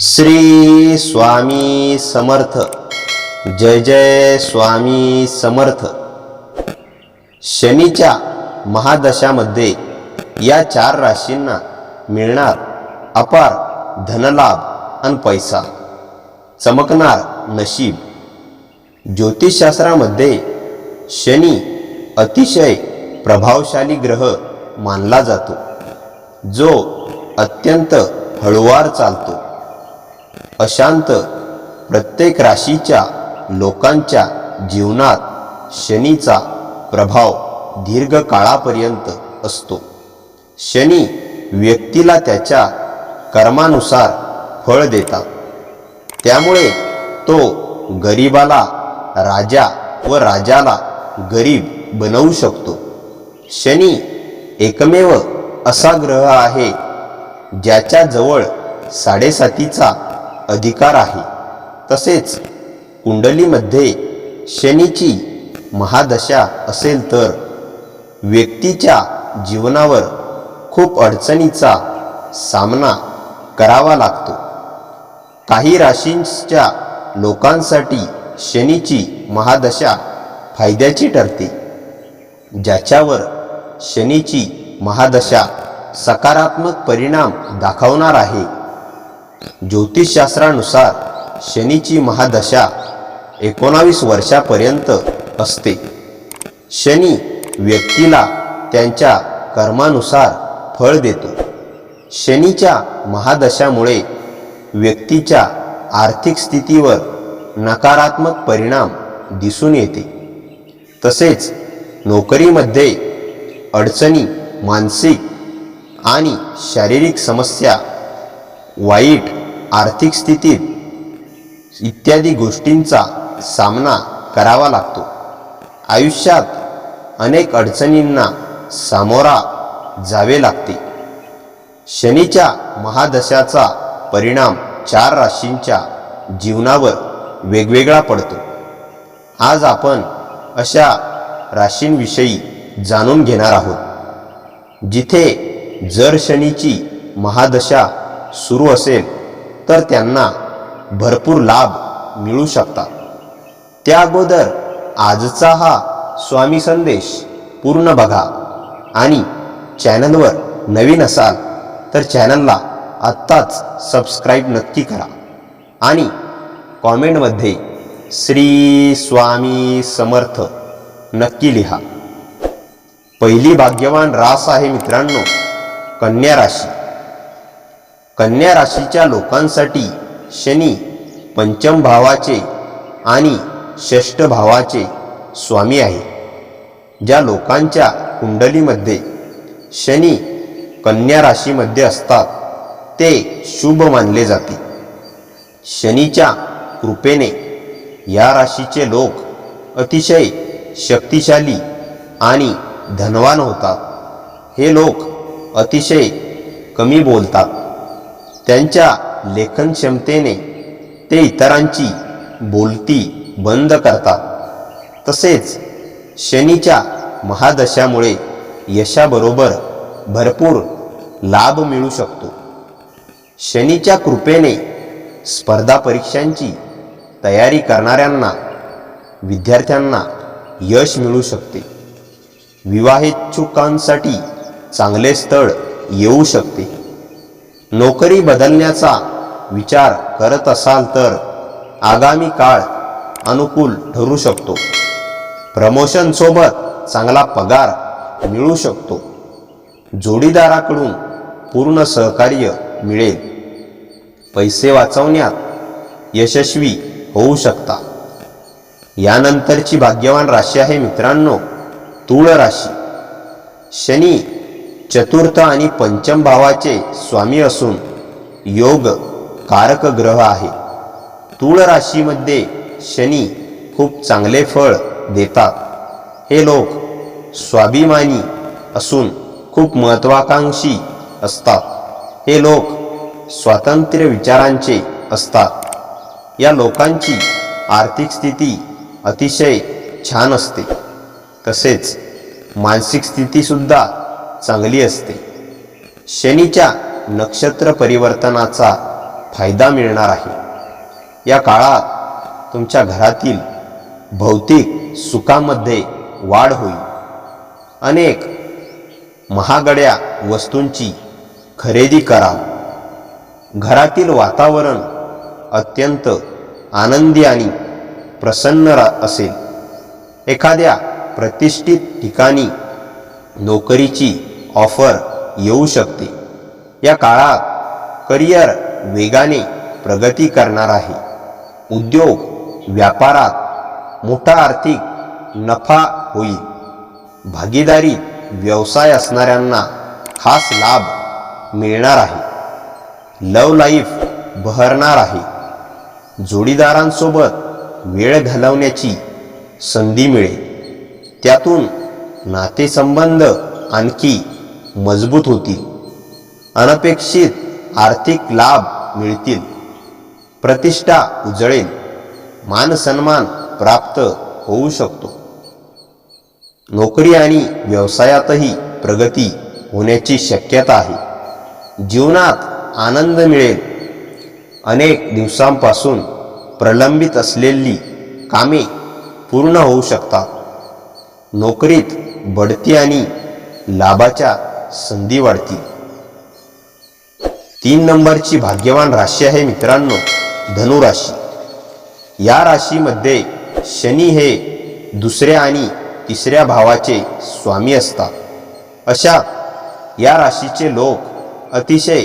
श्री स्वामी समर्थ. जय जय स्वामी समर्थ. शनीच्या महादशामध्ये या चार राशींना मिळणार अपार धनलाभ आणि पैसा. चमकणार नशीब. ज्योतिषशास्त्रामध्ये शनी अतिशय प्रभावशाली ग्रह मानला जातो जो अत्यंत हळुवार चालतो. अशांत प्रत्येक राशीच्या लोकांच्या जीवनात शनीचा प्रभाव दीर्घकाळापर्यंत असतो. शनी व्यक्तीला त्याच्या कर्मानुसार फळ देतात. त्यामुळे तो गरिबाला राजा व राजाला गरीब बनवू शकतो. शनी एकमेव असा ग्रह आहे ज्याच्याजवळ साडेसातीचा अधिकार आहे. तसेच कुंडलीमध्ये शनीची महादशा असेल तर व्यक्तीच्या जीवनावर खूप अडचणीचा सामना करावा लागतो. काही राशींच्या लोकांसाठी शनीची महादशा फायद्याची ठरते ज्याच्यावर शनीची महादशा सकारात्मक परिणाम दाखवणार आहे. ज्योतिषशास्त्रानुसार शनीची महादशा एकोणावीस वर्षापर्यंत असते. शनी व्यक्तीला त्यांच्या कर्मानुसार फळ देतो. शनीच्या महादशामुळे व्यक्तीच्या आर्थिक स्थितीवर नकारात्मक परिणाम दिसून येते. तसेच नोकरीमध्ये अडचणी मानसिक आणि शारीरिक समस्या वाईट आर्थिक स्थितीत इत्यादी गोष्टींचा सामना करावा लागतो. आयुष्यात अनेक अडचणींना सामोरा जावे लागते. शनीच्या महादशाचा परिणाम चार राशींच्या जीवनावर वेगवेगळा पडतो. आज आपण अशा राशींविषयी जाणून घेणार आहोत जिथे जर शनीची महादशा सुरू असेल तर त्यांना भरपूर लाभ मिळू शकतात. त्या अगोदर आजचा हा स्वामी संदेश पूर्ण बघा आणि चॅनलवर नवीन असाल तर चॅनलला आत्ताच सबस्क्राईब नक्की करा आणि कॉमेंटमध्ये श्री स्वामी समर्थ नक्की लिहा. पहिली भाग्यवान रास आहे मित्रांनो कन्या राशी. कन्या राशीच्या लोकांसाठी शनी पंचम भावाचे आणि षष्ठ भावाचे स्वामी आहे. ज्या लोकांच्या कुंडलीमध्ये शनी कन्या राशीमध्ये असतात ते शुभ मानले जाते. शनीच्या कृपेने या राशीचे लोक अतिशय शक्तिशाली आणि धनवान होतात. हे लोक अतिशय कमी बोलतात. त्यांच्या लेखन क्षमतेने ते इतरांची बोलती बंद करतात. तसेच शनीच्या महादशामुळे यशाबरोबर भरपूर लाभ मिळू शकतो. शनीच्या कृपेने स्पर्धा परीक्षांची तयारी करणाऱ्यांना विद्यार्थ्यांना यश मिळू शकते. विवाहिच्छुकांसाठी चांगले स्थळ येऊ शकते. नोकरी बदलण्याचा विचार करत असाल तर आगामी काळ अनुकूल ठरू शकतो. प्रमोशनसोबत चांगला पगार मिळू शकतो. जोडीदाराकडून पूर्ण सहकार्य मिळेल. पैसे वाचवण्यात यशस्वी होऊ शकता. यानंतरची भाग्यवान राशी आहे मित्रांनो तूळ राशी शनी चतुर्थ आणि पंचम भावाचे स्वामी असून योग कारक ग्रह आहे. तूळ राशीमध्ये शनी खूप चांगले फळ देतात. हे लोक स्वाभिमानी असून खूप महत्वाकांक्षी असतात. हे लोक स्वातंत्र्य विचारांचे असतात. या लोकांची आर्थिक स्थिती अतिशय छान असते. तसेच मानसिक स्थितीसुद्धा चांगली असते. शनीच्या नक्षत्र परिवर्तनाचा फायदा मिळणार आहे. या काळात तुमच्या घरातील भौतिक सुखामध्ये वाढ होईल. अनेक महागड्या वस्तूंची खरेदी करा घरातील वातावरण अत्यंत आनंदी आणि प्रसन्न असेल. एखाद्या प्रतिष्ठित ठिकाणी नोकरीची ऑफर येऊ शकते. या काळात करिअर वेगाने प्रगती करणार आहे. उद्योग व्यापारात मोठा आर्थिक नफा होईल. भागीदारी व्यवसाय असणाऱ्यांना खास लाभ मिळणार आहे. लव लाईफ बहरणार आहे. जोडीदारांसोबत वेळ घालवण्याची संधी मिळेल. त्यातून नातेसंबंध आणखी मजबूत होतील अनपेक्षित आर्थिक लाभ मिळतील. प्रतिष्ठा उजळेल. मानसन्मान प्राप्त होऊ शकतो. नोकरी आणि व्यवसायातही प्रगती होण्याची शक्यता आहे. जीवनात आनंद मिळेल. अनेक दिवसांपासून प्रलंबित असलेली कामे पूर्ण होऊ शकतात. नोकरीत बढती आणि लाभाच्या संधी वाढतील तीन नंबरची भाग्यवान राशी आहे मित्रांनो धनुराशी या राशीमध्ये शनी हे दुसऱ्या आणि तिसऱ्या भावाचे स्वामी असतात. अशा या राशीचे लोक अतिशय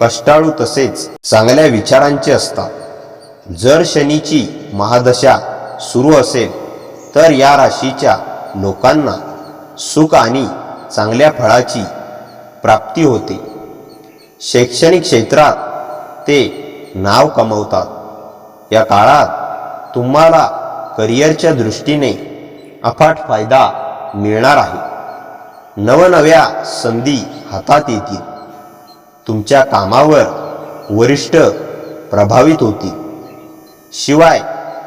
कष्टाळू तसेच चांगल्या विचारांचे असतात. जर शनीची महादशा सुरू असेल तर या राशीच्या लोकांना सुख आणि चांगल्या फळाची प्राप्ती होते. शैक्षणिक क्षेत्रात ते नाव कमवतात. या काळात तुम्हाला करिअरच्या दृष्टीने अफाट फायदा मिळणार आहे. नवनव्या संधी हातात येतील. तुमच्या कामावर वरिष्ठ प्रभावित होतील. शिवाय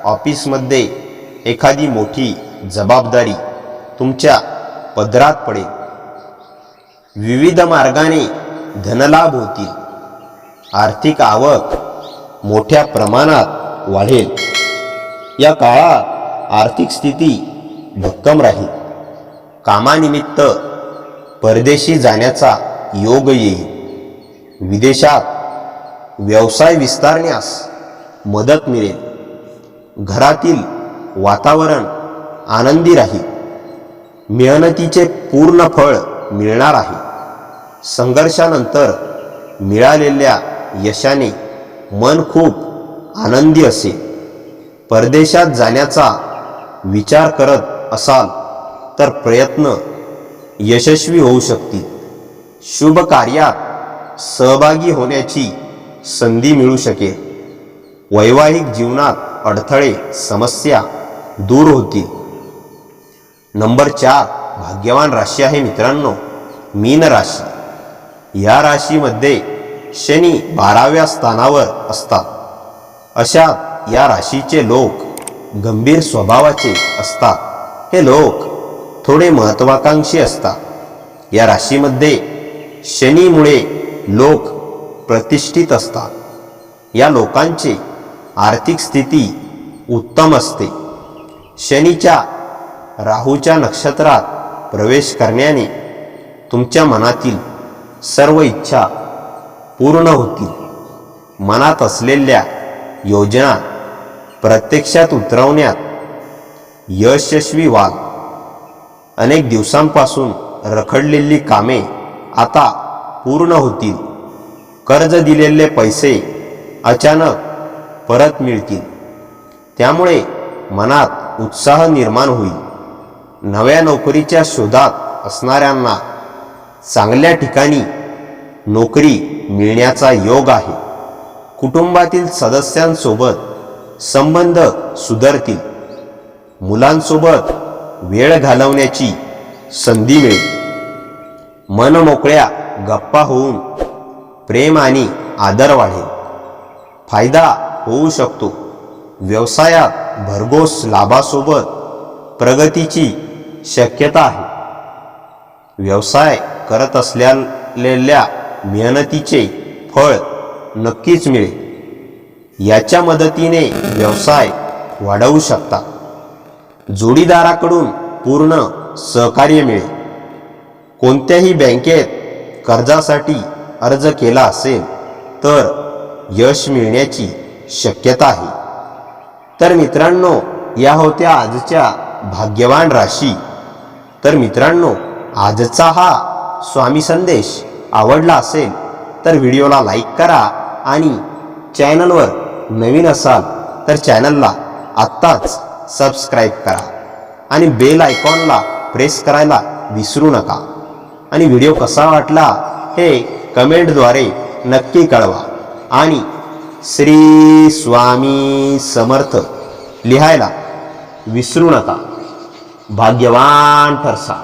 ऑफिसमध्ये एखादी मोठी जबाबदारी तुमच्या पदरात पडेल. विविध मार्गाने धनलाभ होतील. आर्थिक आवक मोठ्या प्रमाणात वाढेल. या काळात आर्थिक स्थिती भक्कम राहील. कामानिमित्त परदेशी जाण्याचा योग येईल. विदेशात व्यवसाय विस्तारण्यास मदत मिळेल. घरातील वातावरण आनंदी राहील. मेहनतीचे पूर्ण फळ मिळणार आहे. संघर्षानंतर मिळालेल्या यशाने मन खूप आनंदी असे परदेशात जाण्याचा विचार करत असाल तर प्रयत्न यशस्वी होऊ शकतील. शुभ कार्यात सहभागी होण्याची संधी मिळू शकेल. वैवाहिक जीवनात अडथळे समस्या दूर होतील. नंबर चार भाग्यवान राशी आहे मित्रांनो मीन राशी. या राशीमध्ये शनी बाराव्या स्थानावर असतात. अशा या राशीचे लोक गंभीर स्वभावाचे असतात. हे लोक थोडे महत्वाकांक्षी असतात. या राशीमध्ये शनीमुळे लोक प्रतिष्ठित असतात. या लोकांचे आर्थिक स्थिती उत्तम असते. शनीच्या राहूच्या नक्षत्रात प्रवेश करण्याने तुमच्या मनातील सर्व इच्छा पूर्ण होतील. मनात असलेल्या योजना प्रत्यक्षात उतरवण्यात यशस्वी व्हाल. अनेक दिवसांपासून रखडलेली कामे आता पूर्ण होतील. कर्ज दिलेले पैसे अचानक परत मिळतील. त्यामुळे मनात उत्साह निर्माण होईल. नव्या नोकरीच्या शोधात असणाऱ्यांना चांगल्या ठिकाणी नोकरी मिळण्याचा योग आहे. कुटुंबातील सदस्यांसोबत संबंध सुधारतील. मुलांसोबत वेळ घालवण्याची संधी मिळेल. मनमोकळ्या गप्पा होऊन प्रेम आणि आदर वाढेल. फायदा होऊ शकतो. व्यवसायात भरघोस लाभासोबत प्रगतीची शक्यता आहे. व्यवसाय करत असलेल्या मेहनतीचे फळ नक्कीच मिळेल. याच्या मदतीने व्यवसाय वाढवू शकता. जोडीदाराकडून पूर्ण सहकार्य मिळेल. कोणत्याही बँकेत कर्जासाठी अर्ज केला असेल तर यश मिळण्याची शक्यता आहे. तर मित्रांनो या होत्या आजच्या भाग्यवान राशी. तर मित्रांनो आजचा हा स्वामी संदेश आवडला असेल तर व्हिडिओला लाईक करा आणि चॅनलवर नवीन असाल तर चॅनलला आत्ताच सबस्क्राईब करा आणि बेल आयकॉनला प्रेस करायला विसरू नका. आणि व्हिडिओ कसा वाटला हे कमेंटद्वारे नक्की कळवा आणि श्री स्वामी समर्थ लिहायला विसरू नका. भाग्यवान ठरसा.